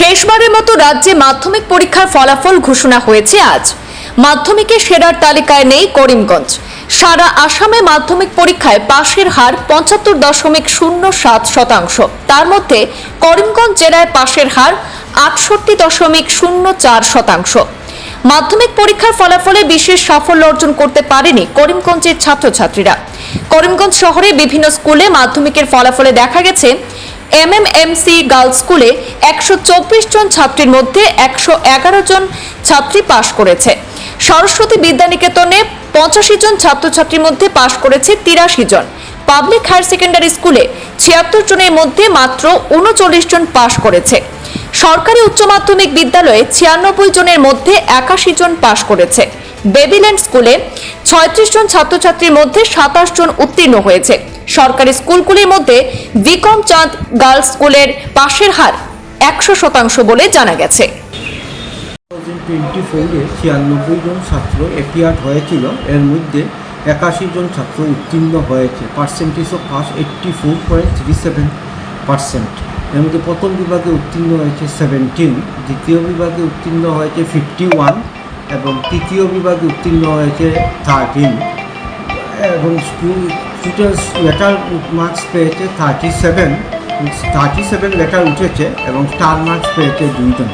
শেষবারের মতো রাজ্যে মাধ্যমিক পরীক্ষার ফলাফল ঘোষণা হয়েছে আজ। মাধ্যমিকে সেরার তালিকায় নেই করিমগঞ্জ। সারা আসামে মাধ্যমিক পরীক্ষায় পাশের হার পঁচাত্তর দশমিক শূন্য সাত শতাংশ। তার মধ্যে করিমগঞ্জ জেলায় পাশের হার আটষট্টি দশমিক শূন্য চার শতাংশ। মাধ্যমিক পরীক্ষার ফলাফলে বিশেষ সাফল্য অর্জন করতে পারেনি করিমগঞ্জের ছাত্রছাত্রীরা। করিমগঞ্জ শহরে বিভিন্ন স্কুলে মাধ্যমিকের ফলাফলে দেখা গেছে এমএমএমসি গার্লস স্কুলে একশো চব্বিশ জন ছাত্রীর মধ্যে একশো এগারো জন ছাত্রী পাশ করেছে। সরস্বতী বিদ্যানিকেতনে পঁচাশি জন ছাত্রছাত্রীর মধ্যে পাশ করেছে তিরাশি জন। পাবলিক হায়ার সেকেন্ডারি স্কুলে ছিয়াত্তর জনের মধ্যে মাত্র উনচল্লিশ জন পাশ করেছে। সরকারি উচ্চ মাধ্যমিক বিদ্যালয়ে ছিয়ানব্বই জনের মধ্যে একাশি জন পাশ করেছে। বেবিল্যান্ড স্কুলে ছয়ত্রিশ জন ছাত্রছাত্রীর মধ্যে সাতাশ জন উত্তীর্ণ হয়েছে। সরকারি স্কুলগুলির মধ্যে বিকম চাঁদ গার্লস স্কুলের পাশের হার একশো শতাংশ বলে জানা গেছে। টোয়েন্টি ফোরে ছিয়ানব্বই জন ছাত্র এপিয়ার হয়েছিল। এর মধ্যে একাশি জন ছাত্র উত্তীর্ণ হয়েছে। Percentage of pass eighty four point three seven percent. এর মধ্যে প্রথম বিভাগে উত্তীর্ণ হয়েছে সেভেন্টিন। দ্বিতীয় বিভাগে উত্তীর্ণ হয়েছে ফিফটি ওয়ান। এবং তৃতীয় বিভাগে উত্তীর্ণ হয়েছে থার্টিন এবং স্টুডেন্টস লেটার মার্কস পেয়েছে thirty seven thirty seven letter উঠেছে এবং স্টার মার্কস পেয়েছে দুইজন।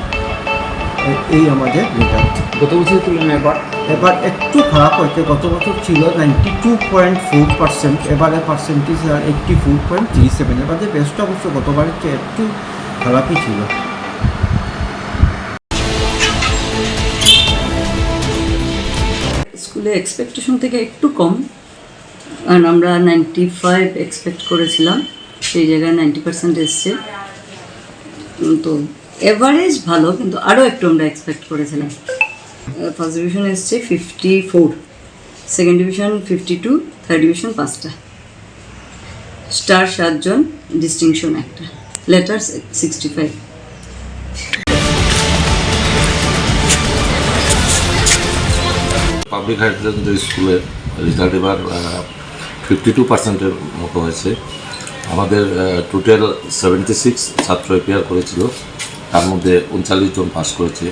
এই আমাদের রেজাল্ট গত বছরের তুলনায় এবার? এবার একটু খারাপ হয়েছে। গত বছর ছিল ninety two point four percent এবারে percentage eighty four point three seven এবারে বেস্ট অবশ্য গতবারের চেয়ে একটু খারাপই ছিল। স্কুলে এক্সপেকটেশন থেকে একটু কম। কারণ আমরা নাইনটি ফাইভ এক্সপেক্ট করেছিলাম। সেই জায়গায় নাইনটি পার্সেন্ট এসছে। তো এভারেজ ভালো, কিন্তু আরও একটু আমরা এক্সপেক্ট করেছিলাম। ফার্স্ট ডিভিশন এসছে fifty four second division fifty two third division পাঁচটা। স্টার সাতজন ডিস্টিংশন একটা। Letter sixty five public higher secondary স্কুলের রেজাল্ট এবার ফিফটি টু পার্সেন্টের মতো হয়েছে। আমাদের টোটাল সেভেন্টি সিক্স ছাত্র এপিয়ার করেছিল। তার মধ্যে উনচাল্লিশ জন পাস করেছে।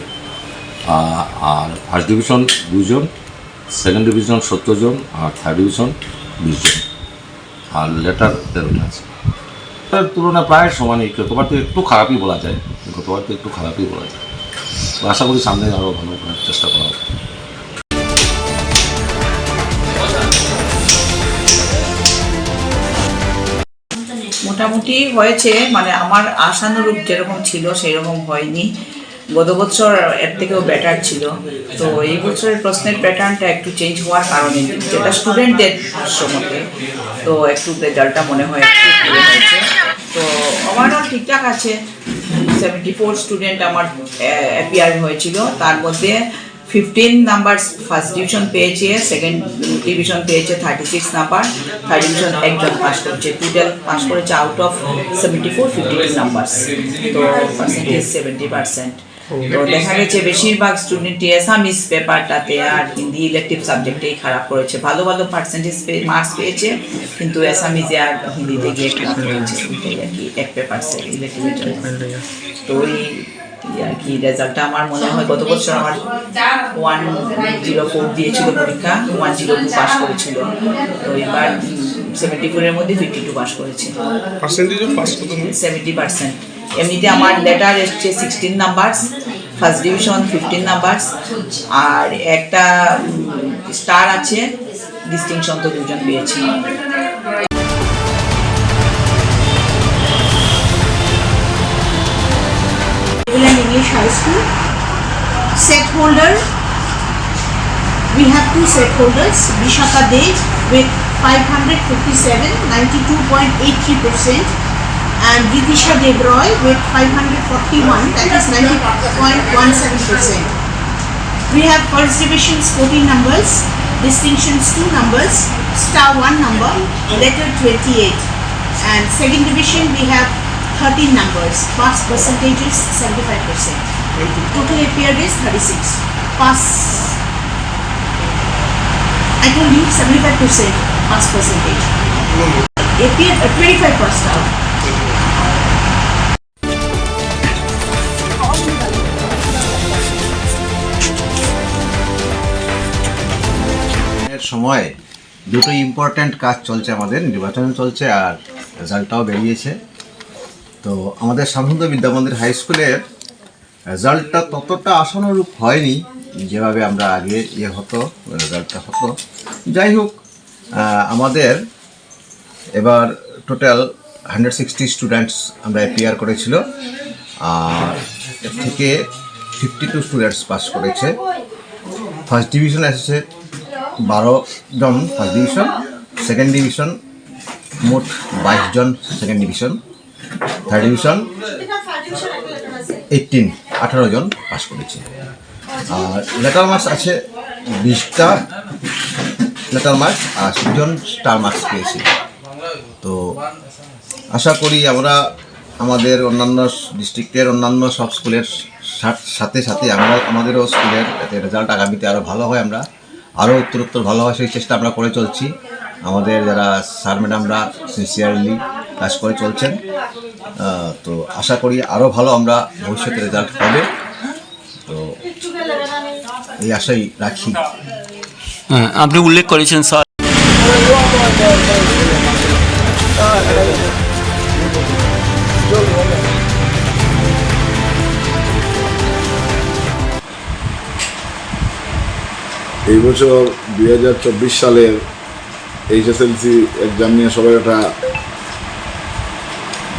আর ফার্স্ট ডিভিশন দুইজন সেকেন্ড ডিভিশন সত্তর জন, আর থার্ড ডিভিশন বিশ জন। আর লেটার তেরোটা আছে। তার তুলনায় প্রায় সমানই। গতবার তো একটু খারাপই বলা যায়। গতবার তো একটু খারাপই বলা যায়। আশা করি সামনে আরও ভালো করার চেষ্টা করা হবে মোটামুটি হয়েছে মানে আমার আশানুরূপ যেরকম ছিল সেরকম হয়নি। গত বছর এর থেকেও বেটার ছিল। তো এই বছরের প্রশ্নের প্যাটার্নটা একটু চেঞ্জ হওয়ার কারণে, যেটা স্টুডেন্টদের ভাষ্যমতে তো একটু রেজাল্টটা মনে হয় একটু হয়েছে। তো আমারও ঠিকঠাক আছে। সেভেন্টি ফোর স্টুডেন্ট আমার অ্যাপিয়ার হয়েছিল। তার মধ্যে ফিফটিন নাম্বার ফার্স্ট ডিভিশন পেয়েছে সেকেন্ড ডিভিশন পেয়েছে thirty six number third division একজন পাস করেছে। টোটাল পাস করেছে out of seventy four fifty two number তো পার্সেন্টেজ সেভেন্টি পার্সেন্ট তো দেখা গেছে বেশিরভাগ স্টুডেন্টই এসামিস পেপারটাতে আর হিন্দি ইলেকটিভ সাবজেক্টেই খারাপ করেছে। ভালো ভালো পার্সেন্টেজ মার্কস পেয়েছে, কিন্তু এসামিসে আর হিন্দিতে গিয়ে খারাপ করেছে এক পেপার ইলেকটিভের জন্য। তো ওই আর কি রেজাল্টটা আমার মনে হয় গত বছর আমার ওয়ান জিরো ফোর দিয়েছিল পরীক্ষা ওয়ান জিরো টু পাস করেছিল। তো এবার সেভেন্টি ফোরের মধ্যে ফিফটি টু পাস করেছে সেভেন্টি পার্সেন্ট এমনিতে আমার লেটার এসছে sixteen numbers first division fifteen numbers আর একটা স্টার আছে ডিস্টিংশন তো দুজন পেয়েছি। English High School. Set holder, we have two set holders, Vishaka Dej with 557, 92.83% and Vitisha Debroy with 541, that is 90.17%. We have first division 14 numbers, distinctions 2 numbers, star 1 number, letter 28. And second division we have 13 numbers, pass percentage is 75%. Total APR is 36. Pass, I told you 75% pass percentage. APR at 25 first out. সময় দুটো important কাজ চলছে আমাদের নির্বাচন চলছে আর রেজাল্টটাও বেরিয়েছে তো আমাদের সামন্ত বিদ্যামন্দির হাই স্কুলের রেজাল্টটা ততটা আশানুরূপ হয়নি যেভাবে আমরা আগে ইয়ে হতো রেজাল্টটা হতো। যাই হোক আমাদের এবার টোটাল হান্ড্রেড সিক্সটি স্টুডেন্টস আমরা অ্যাপিয়ার করেছিল, আর থেকে ফিফটি টু স্টুডেন্টস পাস করেছে। ফার্স্ট ডিভিশন এসেছে, বারো জন ফার্স্ট ডিভিশন সেকেন্ড ডিভিশন মোট বাইশ জন second division third division eighteen আঠারো জন পাস করেছে। আর লেটার মার্কস আছে বিশটা। লেটার মার্কস আর জন স্টার মার্কস পেয়েছে। তো আশা করি আমরা আমাদের অন্যান্য ডিস্ট্রিক্টের অন্যান্য সব স্কুলের সাথে সাথে আমরা আমাদেরও স্কুলের রেজাল্ট আগামীতে আরও ভালো হয় আমরা আরও উত্তরোত্তর ভালো হয় সেই চেষ্টা আমরা করে চলছি। আমাদের যারা স্যার ম্যাডামরা সিনসিয়ারলি কাজ করে চলছেন। তো আশা করি আরও ভালো আমরা ভবিষ্যতে রেজাল্ট হবে। তো এই আশাই রাখি। হ্যাঁ আপনি উল্লেখ করেছেন স্যার। এই বছর দুই হাজার চব্বিশ সালের এইচএসএলসি এক্সাম নিয়ে সবাই একটা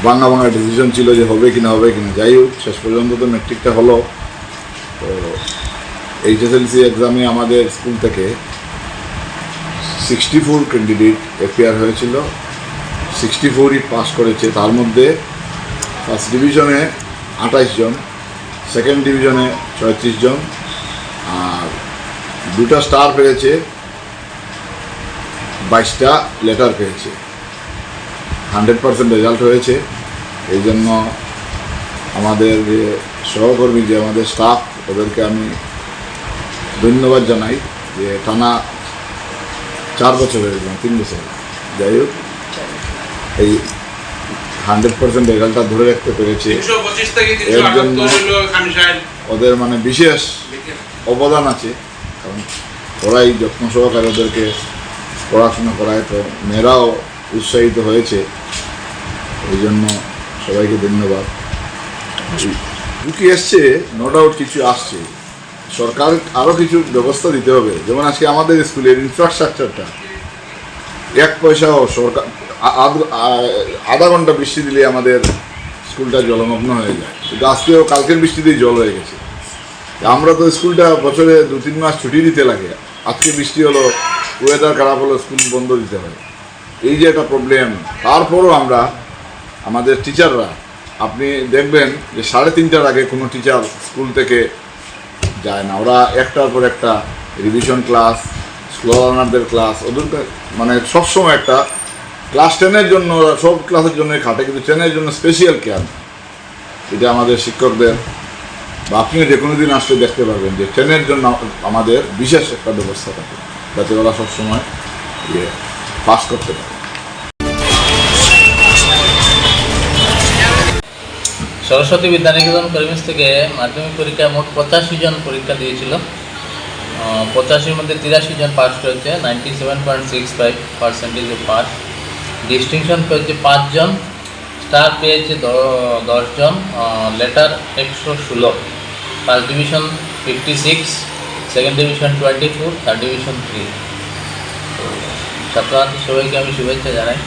বাংলা বাংলা ডিসিশন ছিল যে হবে কিনা হবে কিনা, যাই হোক, শেষ পর্যন্ত তো মেট্রিকটা হলো। তো এইচএসএলসি এক্সামে আমাদের স্কুল থেকে সিক্সটি ফোর ক্যান্ডিডেট এপিয়ার হয়েছিল। সিক্সটি ফোরই পাস করেছে। তার মধ্যে ফার্স্ট ডিভিশনে আঠাইশ জন সেকেন্ড ডিভিশনে ছয়ত্রিশ জন, আর দুটা স্টার পেয়েছে, বাইশটা লেটার পেয়েছে। হান্ড্রেড পার্সেন্ট রেজাল্ট হয়েছে। এই জন্য আমাদের যে সহকর্মী যে আমাদের স্টাফ ওদেরকে আমি ধন্যবাদ জানাই যে টানা চার বছর হয়ে গেলাম তিন বছর। যাই হোক এই হান্ড্রেড পার্সেন্ট রেজাল্টটা ধরে রাখতে পেরেছে। এর জন্য ওদের মানে বিশেষ অবদান আছে কারণ ওরাই যত্ন সহকারে ওদেরকে পড়াশোনা করায় তো মেয়েরাও উৎসাহিত হয়েছে। এই জন্য সবাইকে ধন্যবাদ। ঝুঁকি এসছে নো ডাউট কিছু আসছে। সরকার আরও কিছু ব্যবস্থা দিতে হবে। যেমন আজকে আমাদের স্কুলের ইনফ্রাস্ট্রাকচারটা এক পয়সাও সরকার আধা ঘণ্টা বৃষ্টি দিলে আমাদের স্কুলটা জলমগ্ন হয়ে যায়। কিন্তু আজকেও কালকের বৃষ্টিতেই জল হয়ে গেছে। আমরা তো স্কুলটা বছরে দু তিন মাস ছুটি দিতে লাগে। আজকে বৃষ্টি হলো ওয়েদার খারাপ হলো, স্কুল বন্ধ দিতে হয়। এই যে একটা প্রবলেম তারপরও আমরা আমাদের টিচাররা আপনি দেখবেন যে সাড়ে তিনটার আগে কোনো টিচার স্কুল থেকে যায় না। ওরা একটার পর একটা রিভিশন ক্লাস স্লো লার্নারদের ক্লাস ওদের মানে সবসময় একটা ক্লাস টেনের জন্য ওরা সব ক্লাসের জন্যই খাটে, কিন্তু টেনের জন্য স্পেশিয়াল কেয়ার এটা আমাদের শিক্ষকদের বা আপনিও যে কোনো দিন আসলে দেখতে পারবেন যে ট্রেনের জন্য আমাদের বিশেষ একটা ব্যবস্থা থাকে, যাতে ওরা সবসময় ইয়ে পাস করতে পারে। সরস্বতী বিদ্যানিকেতন করিমস থেকে মাধ্যমিক পরীক্ষায় মোট পঁচাশি জন পরীক্ষা দিয়েছিল। পঁচাশির মধ্যে তিরাশি জন পাস করেছে ninety seven point six five percentage pass distinction পেয়েছে পাঁচজন স্টার পেয়েছে দশজন লেটার একশো ষোলো। First division fifty six second division twenty four third division three ছাত্রছাত্রী সবাইকে আমি শুভেচ্ছা জানাই।